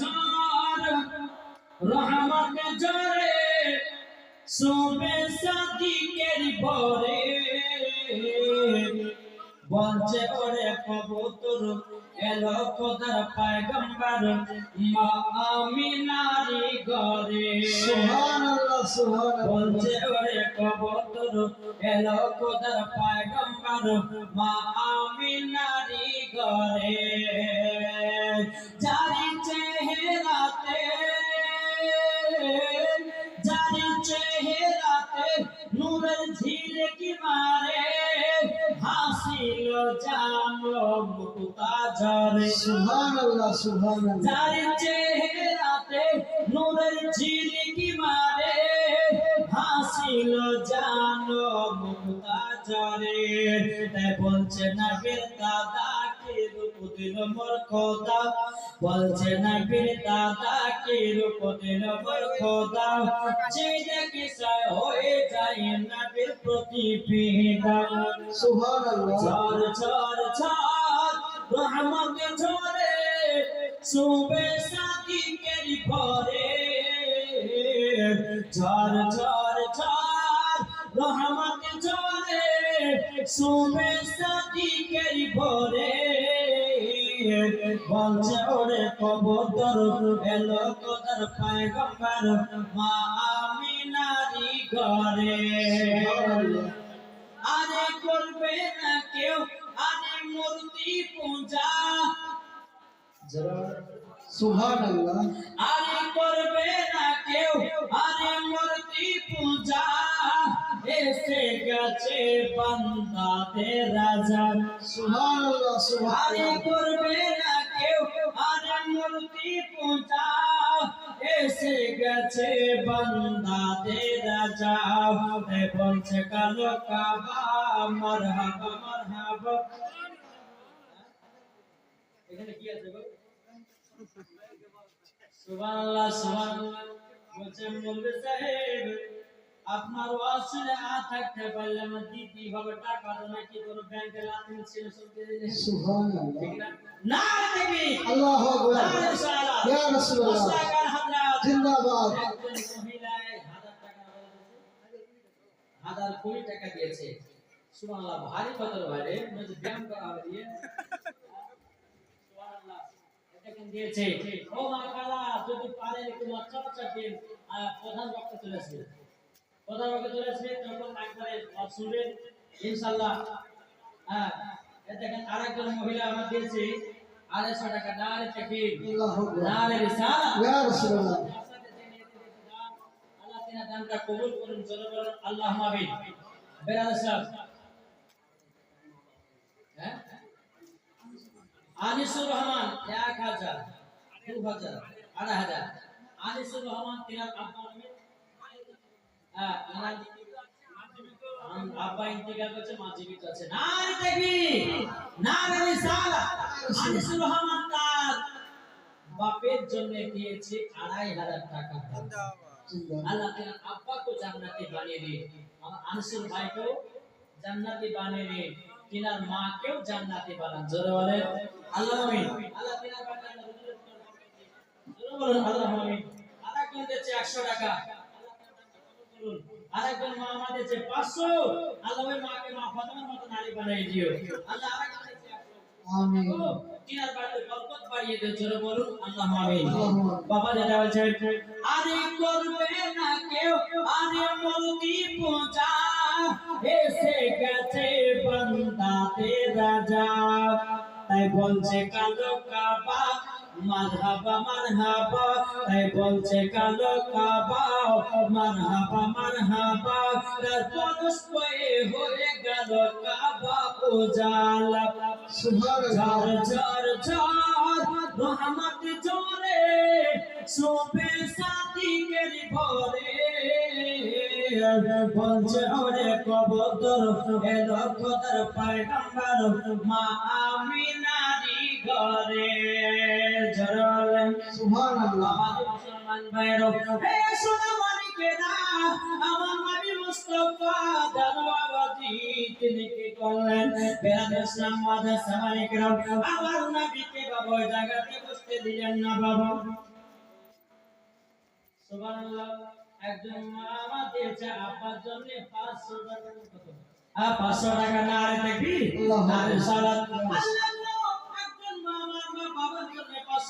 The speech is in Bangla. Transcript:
ঝড় রহমত ঝরে সোবে সাদিকের ভরে বলছে ওরে কবুতর এলো খোদার পায়গম্বর মা আমিনারি ঘরে। সুবহানাল্লাহ সুবহানাল্লাহ। বলছে ওরে কবুতর এলো খোদার পায়গম্বর মা আমিনারি ঘরে। ঝরে সুবহানাল্লাহ সুবহানাল্লাহ। যার চেহারাতে নূরের ঝিলকি মারে হাসিল জানো মুক্তা তাই বলছে না বীর দাদা কে দিল মোর খোদা। বলছে না বীর দাদা কে রূপ দিল মোর খোদা? যে সয় হয়ে যায় না বীর প্রতি পিতা সুবহানাল্লাহ। ঝড় ঝড় ঝড় রহমত ঝরে সুবে সাথী কেরি ভরে। ঝড় ঝড় ঝড় রহমত ঝরে সুবে সাথী কেরি ভরে। বলছে ওরে কবুতর এলো কদর পায়গম্বর মা আমিনারি ঘরে। আরে করবে না কেউ আরে মূর্তি পূজা। সুবহানাল্লাহ। আরে করবে না কেউ আরে মূর্তি পূজা। এসে গেছে বান্দাতে রাজা। সুবহানাল্লাহ সুবহানাল্লাহ। করবে না কেউ আরে মূর্তি পূজা। এসে গেছে বান্দাতে রাজা। বলছে, কালো কাবা, মারহাবা মারহাবা। এখানে কি আছে গো? সুবহানাল্লাহ সুবহানাল্লাহ। বলছে মৌলভী সাহেব আপনার শুনে আ থাকতে পারলে আমার দিদি হবে টাকা তো নাকি কোনো ব্যাংকে লাতিন ছিল সুবহানাল্লাহ। ঠিক না? না দেখবি আল্লাহু আকবার। ইনশাআল্লাহ। ইয়া রাসূলুল্লাহ। জিন্দাবাদ। একজন মহিলায় হাজার টাকা হাজার কুড়ি টাকা দিয়েছে। সুবহানাল্লাহ ভারী কদর ভাইরে মানে ব্যায়াম করা হবে দিয়ে। সুবহানাল্লাহ এটা দিয়েছে? ও মা যদি একটু দিন। প্রধান বক্তা চলে আসবে। প্রধান বক্তা চলে আসবে তখন একবারে শুনবেন ইনশাআল্লাহ। হ্যাঁ মহিলা আমার দিয়েছে আড়াইশো টাকা আল্লাহ তিনা দানটা কবুল করুন জোরে বলুন সাহেব। হ্যাঁ? আনিসুর রহমান এক হাজার দু হাজার আড়াই হাজার। আনিসুর রহমান তিনার আব্বা হ্যাঁ মা জীবিত আছে। বাপের জন্য দিয়েছে আড়াই হাজার টাকা। আল্লাহ আব্বাকে জান্নাতি বানিয়ে আনসুর ভাইকেও জান্নাতি বানিয়ে তিনার মাকেও জান্নাতি বানান। জোরে বলেন, আল্লাহ আমিন। আল্লাহ আল্লাহ আমিন। আরেকজন দিয়েছে 100 টাকা আল্লাহ তাআলা কবুল করুন। আরেকজন মা আমার দিয়েছে 500 আল্লাহ ওই মাকে মা ফাতেমার মতো নারী বানিয়ে দিও। আল্লাহ আরেকজন আমিন। তিনার বাড়িতে বরকত বাড়িয়ে দিও জোরে বলুন আল্লাহ আমিন। বাবা যেটা বলছে আরে করবে না কেউ আরে মূর্তি পূজা এসে গেছে বান্দাতে রাজা। তাই বলছে কালো কাবা মারহাবা মারহাবা তাই বলছে কালো কাবা মারহাবা মারহাবা তার পরশ হয়ে হয়ে গেল কাবা উজালা। ঝড় ঝড় ঝড় রহমত জোরে সোবে সাথী কেরি ভরে। বলছে ওরে কবুতর এলো খোদার পয়গম্বর মা আমিনারি ঘরে। জরলে সুবহানাল্লাহ। আমাদের মুসলমান ভাইয়ের হে সোনা মানিকেরা আমার নবী মুস্তাফা জানওয়াবাদি তিনি কি করলেন? বেরাদ ইসলাম মাদ্রাসা মানিকেরা আমার নবীকে বাবা জায়গাতে বসতে দিলেন না বাবা। সুবহানাল্লাহ একজন মা আমার দিয়েছে আব্বার জন্য 500 টাকা। কত আ 500 টাকা না আরে দেখবি আল্লাহু সালাত